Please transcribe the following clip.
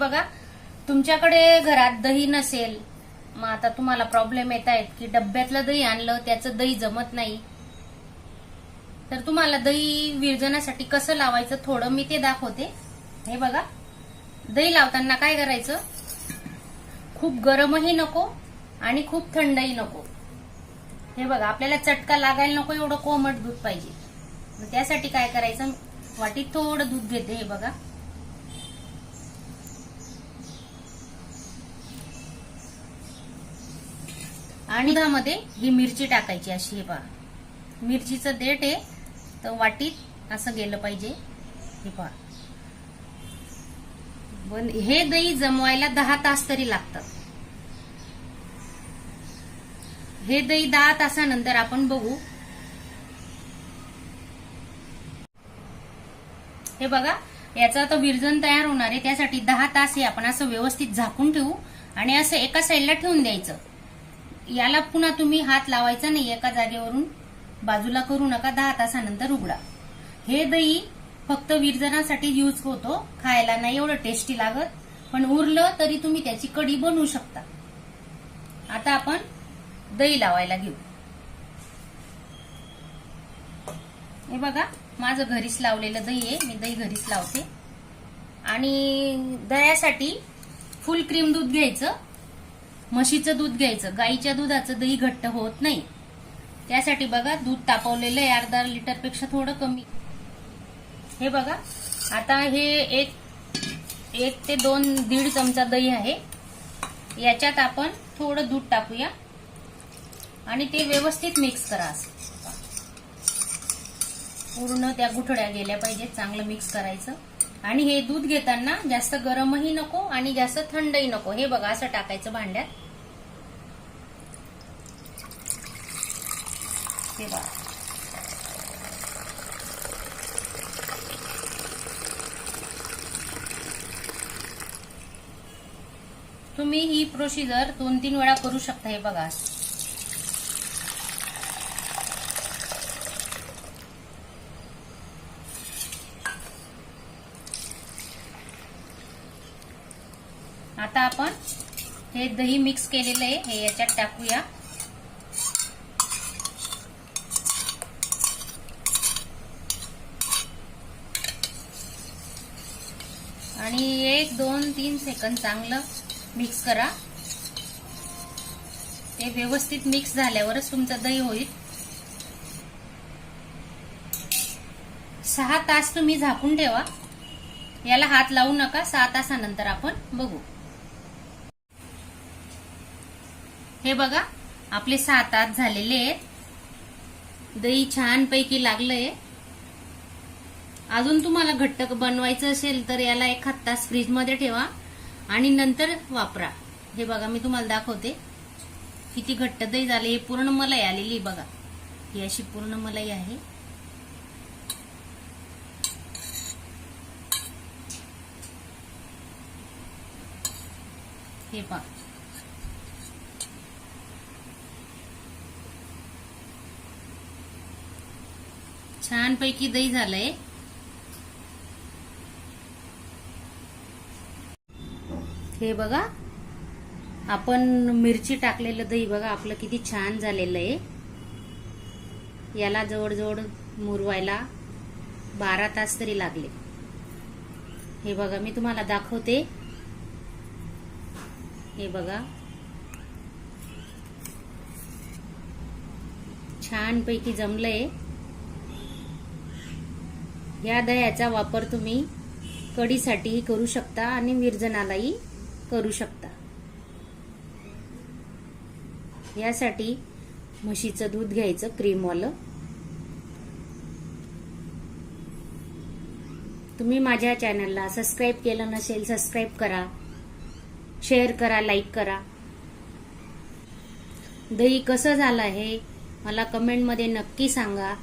बघा तुमच्याकडे घरात दही नसेल मग आता तुम्हाला प्रॉब्लेम येत आहेत की डब्यातलं दही आणलं त्याचं दही जमत नाही. तर तुम्हाला दही विरजण्यासाठी कसं लावायचं थोडं मी ते दाखवते. हे बघा दही लावताना काय करायचं? खूप गरमही नको आणि खूप थंडही नको. हे बघा आपल्याला चटका लागायला नको एवढं कोमट दूध पाहिजे. त्यासाठी काय करायचं? वाटी थोडं दूध घेते हे बघा. आणि दुधामध्ये ही मिरची टाकायची अशी हे पहा. मिरचीचं देठ आहे तर वाटीत असं गेलं पाहिजे हे पहा. पण हे दही जमवायला दहा तास तरी लागतात. हे दही दहा तासानंतर आपण बघू. हे बघा याचं आता विरजन तयार होणार आहे त्यासाठी दहा तास हे आपण असं व्यवस्थित झाकून ठेवू आणि असं एका साईडला ठेवून द्यायचं. याला पुन्हा तुम्ही हात लावायचा नाही एका जागेवरून बाजूला करू नका दहा तासानंतर उघडा. हे दही फक्त विरजनासाठी यूज होतो खायला नाही एवढं टेस्टी लागत पण उरलं तरी तुम्ही त्याची कढी बनवू शकता. आता आपण दही लावायला घेऊ. हे बघा माझं घरीच लावलेलं दही आहे मी दही घरीच लावते. आणि दह्यासाठी फुल क्रीम दूध घ्यायचं. म्हशीचं दूध घ्यायचं गाईच्या दुधाचं दही घट्ट होत नाही. त्यासाठी बघा दूध तापवलेलं आहे अर्धा लिटरपेक्षा थोडं कमी. हे बघा आता हे एक एक ते दोन दीड चमचा दही आहे. याच्यात आपण थोडं दूध टाकूया. आणि ते व्यवस्थित मिक्स करा पूर्ण त्या गुठड्या गेल्या पाहिजेत चांगलं मिक्स करायचं. आणि हे दूध घेताना जास्त गरमही नको आणि जास्त थंडही नको. हे बघा असं टाकायचं भांड्यात. हे बघा तुम्ही ही प्रोसिजर दोन तीन वेळा करू शकता हे बघा. आता आपण हे दही मिक्स केलेलं आहे हे याच्यात टाकूया. आणि एक दोन तीन सेकंद चांगलं मिक्स करा. ते व्यवस्थित मिक्स झाल्यावरच तुमचं दही होईल. सहा तास तुम्ही झाकून ठेवा. याला हात लावू नका. सहा तासानंतर आपण बघू. हे बघा आपले सहा तास झालेले आहेत. दही छान पैकी लागलंय. अजून तुम्हाला घट्ट बनवायचं असेल तर याला एक हात तास फ्रीजमध्ये ठेवा आणि नंतर वापरा. हे बघा मी तुम्हाला दाखवते. किती घट्ट दही झाले हे पूर्ण मलाई आलेली बघा. ही अशी पूर्ण मलाई आहे. हे पहा. छानपैकी दही झालंय. हे बघा. आपण मिरची टाकलेलं दही बघा आपलं किती छान झालेलं आहे. याला जवळजवळ मुरवायला बारा तास तरी लागले. हे बघा मी तुम्हाला दाखवते. हे बघा. छानपैकी जमलंय. या दह्याचा वापर तुम्ही कढीसाठीही करू शकता आणि विरजनालाही करू शकता. यासाठी म्हशीचं दूध घ्यायचं क्रीमवालं तुम्ही माझ्या चॅनलला सबस्क्राईब केलं नसेल सबस्क्राईब करा. शेअर करा लाईक करा. दही कसं झालं आहे मला कमेंटमध्ये नक्की सांगा.